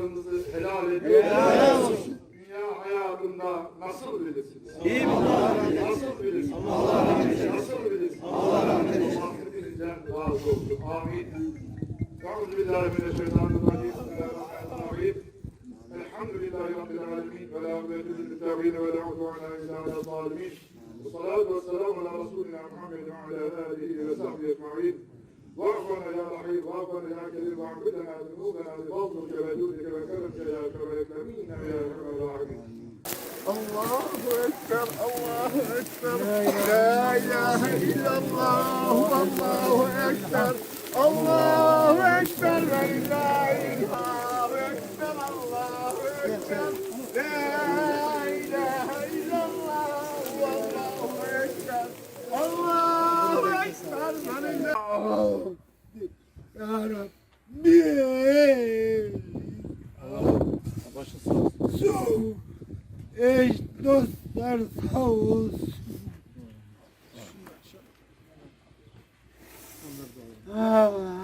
hakkınızı helal ediyor. Helal olsun. Dünya hayatında nasıl bilirsiniz? İyi Allah Nasıl bilirsiniz? Allah rahmet eylesin. Nasıl bilirsiniz? Allah rahmet eylesin. Hakkı razı olsun. Amin. Euzu billahi mineşşeytanirracim. Bismillahirrahmanirrahim. Elhamdülillahi rabbil alamin ve la ilahe illa'l-muttaqin ve la udvane illa ala's-salimin. Ve salatu ve selamun ala Resulina Muhammedin ve ala alihi ve sahbihi ecmaîn. Ve يا رحيم واغفر يا كريم واعبدنا ذنوبنا بفضلك وجودك وكرمك يا اكرم الاكرمين يا ارحم الراحمين الله أكبر الله أكبر لا إله إلا الله الله أكبر الله أكبر ولله أكبر الله أكبر لا إله Ya Rabbi. Başın sağ olsun. Su. Eş dostlar sağ olsun. Ah.